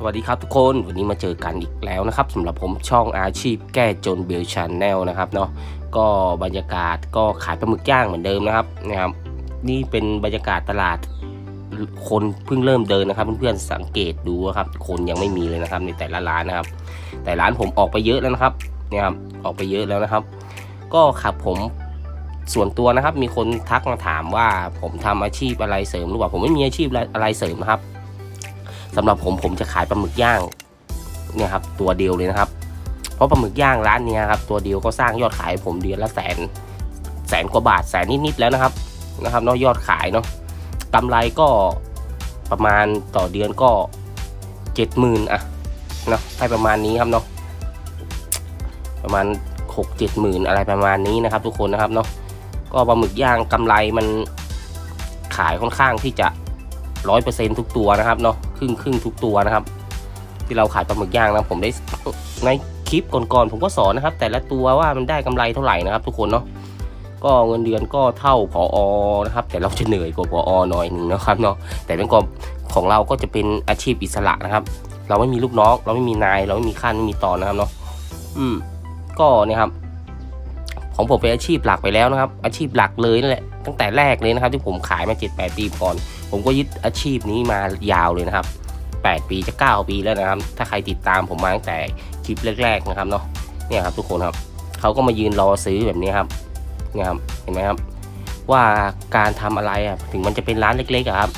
สวัสดีครับทุกคนวันนี้มาเจอกันอีกแล้วนะครับสำหรับผมช่องอาชีพแก้จนเบลชาแนลนะครับเนาะก็บรรยากาศก็ขายปลาหมึกย่างเหมือนเดิมนะครับนะครับ นี่เป็นบรรยากาศตลาดคนเพิ่งเริ่มเดินนะครับ เพื่อนๆสังเกตดูครับคนยังไม่มีเลยนะครับในแต่ละร้านนะครับ แต่ร้านผมออกไปเยอะแล้วนะครับเนี่ยครับออกไปเยอะแล้วนะครับ ก็ขับผมส่วนตัวนะครับ มีคนทักมาถามว่าผมทำอาชีพอะไรเสริมหรือเปล่าผมไม่มีอาชีพอะไรเสริมนะครับ สำหรับผมผมจะขายปลาหมึกย่างเนี่ยครับตัวเดียวเลยนะครับ เพราะปลาหมึกย่างร้านนี้ครับตัวเดียวก็สร้างยอดขายผมเดือนละแสนแสนกว่าบาทแสนนิดๆแล้วนะครับนะครับเนาะยอดขายเนาะกำไรก็ประมาณต่อเดือนก็เจ็ดหมื่นอะเนาะให้ประมาณนี้ครับเนาะประมาณหกเจ็ดหมื่นอะไรประมาณนี้นะครับ ทุกคนนะครับเนาะก็ปลาหมึกย่างกำไรมันขายค่อนข้างที่จะ ร้อยเปอร์เซ็นทุกตัวนะครับเนาะครึ่งครึ่งทุกตัวนะครับ ที่เราขายปลาหมึกย่างนะผมได้ในคลิปก่อนๆผมก็สอนนะครับ แต่ละตัวว่ามันได้กำไรเท่าไหร่นะครับ ทุกคนเนาะก็เงินเดือนก็เท่าผออนะครับ แต่เราจะเหนื่อยกว่าผออหน่อยหนึ่งนะครับเนาะแต่เป็นกองของเราก็จะเป็นอาชีพอิสระนะครับ เราไม่มีลูกน้อง เราไม่มีนาย เราไม่มีขั้นไม่มีตอนนะครับเนาะอืม ก็เนี่ยครับ ของผมเป็นอาชีพหลักไปแล้วนะครับ อาชีพหลักเลยนั่นแหละตั้งแต่แรกเลยนะครับ ที่ผมขายมา7 8ปีก่อน ผมก็ยึดอาชีพนี้มายาวเลยนะครับ 8 ปีจะ 9 ปีแล้วนะครับ ถ้าใครติดตามผมมาตั้งแต่คลิปแรก ๆนะครับเนาะเนี่ยครับทุกคนครับเขาก็มายืนรอซื้อแบบนี้ครับเนี่ยครับเห็นไหมครับ ว่าการทำอะไรอะถึงมันจะเป็นร้านเล็กๆครับ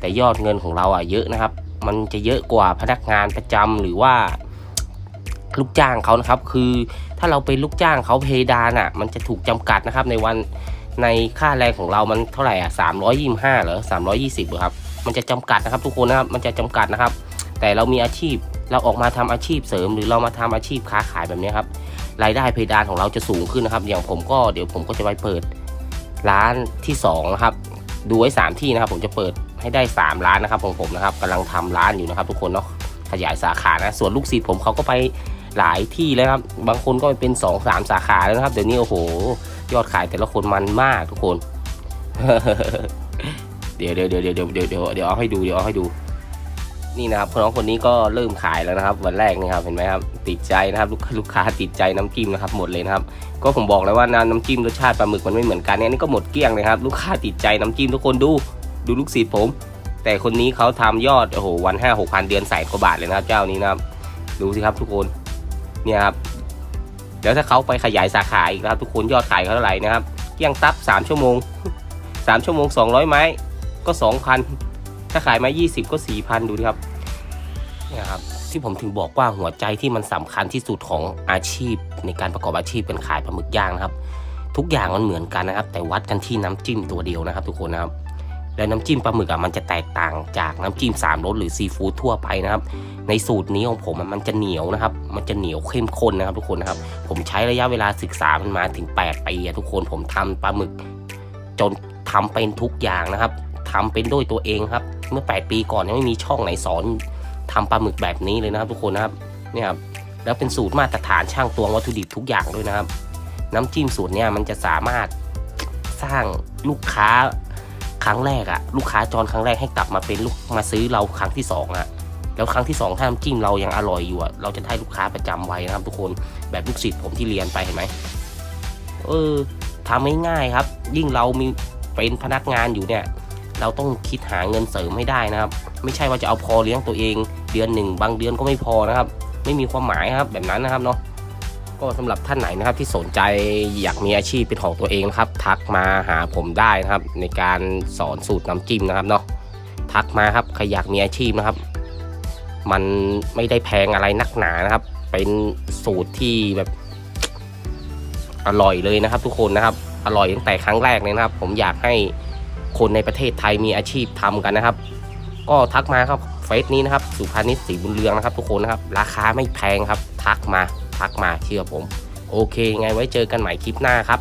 แต่ยอดเงินของเราอะเยอะนะครับ มันจะเยอะกว่าพนักงานประจำหรือว่าลูกจ้างเขานะครับ คือถ้าเราเป็นลูกจ้างเขาเพดานอะ มันจะถูกจำกัดนะครับในวัน ในค่าแรงของเรามันเท่าไหร่อะสามร้อยยี่สิบห้าหรอสามร้อยี่สิบครับ มันจะจำกัดนะครับ ทุกคนนะครับ มันจะจำกัดนะครับ แต่เรามีอาชีพ เราออกมาทำอาชีพเสริม หรือเรามาทำอาชีพค้าขายแบบนี้ครับ รายได้เพดานของเราจะสูงขึ้นนะครับ อย่างผมก็เดี๋ยวผมก็จะไปเปิดร้านที่สองนะครับ ดูไว้สามที่นะครับ ผมจะเปิดให้ได้สามร้านนะครับของผมนะครับกำลังทำร้านอยู่นะครับ ทุกคนเนาะ ขยายสาขานะ ส่วนลูกศิษย์ผมเขาก็ไปหลายที่แล้วครับ บางคนก็ไปเป็นสองสามสาขาแล้วนะครับ เดี๋ยวนี้โอ้โห ยอดขายแต่ละคนมันมากทุกคน เดี๋ยวเดี๋ยวเดี๋ยวเดี๋ยวเดี๋ยวเดี๋ยวเดี๋ยวเอาให้ดูเดี๋ยวเอาให้ดู นี่นะครับน้องคนนี้ก็เริ่มขายแล้วนะครับ วันแรกนะครับเห็นไหมครับ ติดใจนะครับ ลูกลูกค้าติดใจน้ำจิ้มนะครับ หมดเลยนะครับ ก็ผมบอกแล้วว่าน้ำน้ำจิ้มรสชาติปลาหมึกมันไม่เหมือนกันเนี่ยนี่ก็หมดเกลี้ยงเลยครับ ลูกค้าติดใจน้ำจิ้มทุกคนดูดูลูกศิษย์ผม แต่คนนี้เขาทำยอดโอ้โหวันห้าหกพันเดือนใส่กว่าบาทเลยนะครับ เจ้านี้นะครับดูสิครับทุกคนเนี่ยครับ เดี๋ยวถ้าเขาไปขยายสาขาอีกนะครับทุกคนยอดขายเขาเท่าไหร่นะครับเกี้ยงตับสามชั่วโมงสามชั่วโมงสองร้อยไม้ก็สองพันถ้าขายไม้ยี่สิบก็สี่พันดูดิครับนี่ครับที่ผมถึงบอกว่าหัวใจที่มันสำคัญที่สุดของอาชีพ ในการประกอบอาชีพเป็นขายปลาหมึกย่างนะครับ ทุกอย่างมันเหมือนกันนะครับ แต่วัดกันที่น้ำจิ้มตัวเดียวนะครับ ทุกคนนะครับ และน้ำจิ้มปลาหมึกอะมันจะแตกต่างจากน้ำจิ้มสามรสหรือซีฟู้ดทั่วไปนะครับ ในสูตรนี้ของผมมันจะเหนียวนะครับ มันจะเหนียวเข้มข้นนะครับ ทุกคนนะครับ ผมใช้ระยะเวลาศึกษามันมาถึง8ปีอะทุกคนผมทำปลาหมึก จนทำเป็นทุกอย่างนะครับทำเป็นด้วยตัวเองครับ เมื่อ 8 ปีก่อนยังไม่มีช่องไหนสอนทำปลาหมึกแบบนี้เลยนะครับ ทุกคนนะครับเนี่ยครับแล้วเป็นสูตรมาตรฐานช่างตวงวัตถุดิบทุกอย่างด้วยนะครับ น้ำจิ้มสูตรเนี่ยมันจะสามารถสร้างลูกค้า ครั้งแรกอะลูกค้าจรครั้งแรกให้กลับมาเป็นลูกมาซื้อเราครั้งที่สองอะแล้วครั้งที่สองถ้าน้ำจิ้มเรายังอร่อยอยู่อะเราจะได้ลูกค้าประจำไว้นะครับทุกคนแบบลูกศิษย์ผมที่เรียนไปเห็นไหมเออทำง่ายๆครับ ยิ่งเรามีเป็นพนักงานอยู่เนี่ยเราต้องคิดหาเงินเสริมให้ได้นะครับ ไม่ใช่ว่าจะเอาพอเลี้ยงตัวเอง เดือนหนึ่งบางเดือนก็ไม่พอนะครับ ไม่มีความหมายครับแบบนั้นนะครับเนาะ ก็สำหรับท่านไหนนะครับที่สนใจอยากมีอาชีพเป็นของตัวเองนะครับ ทักมาหาผมได้นะครับ ในการสอนสูตรน้ำจิ้มนะครับเนาะทักมาครับใครอยากมีอาชีพนะครับ มันไม่ได้แพงอะไรนักหนานะครับ เป็นสูตรที่แบบอร่อยเลยนะครับ ทุกคนนะครับ อร่อยตั้งแต่ครั้งแรกเลยนะครับ ผมอยากให้คนในประเทศไทยมีอาชีพทำกันนะครับ ก็ทักมาครับ ซนี้นะครับสุภานิชศรีบุญเรืองนะครับทุกคนนะครับราคาไม่แพงครับ ทักมาทักมาเชื่อผม โอเค ไงไว้เจอกันใหม่คลิปหน้าครับ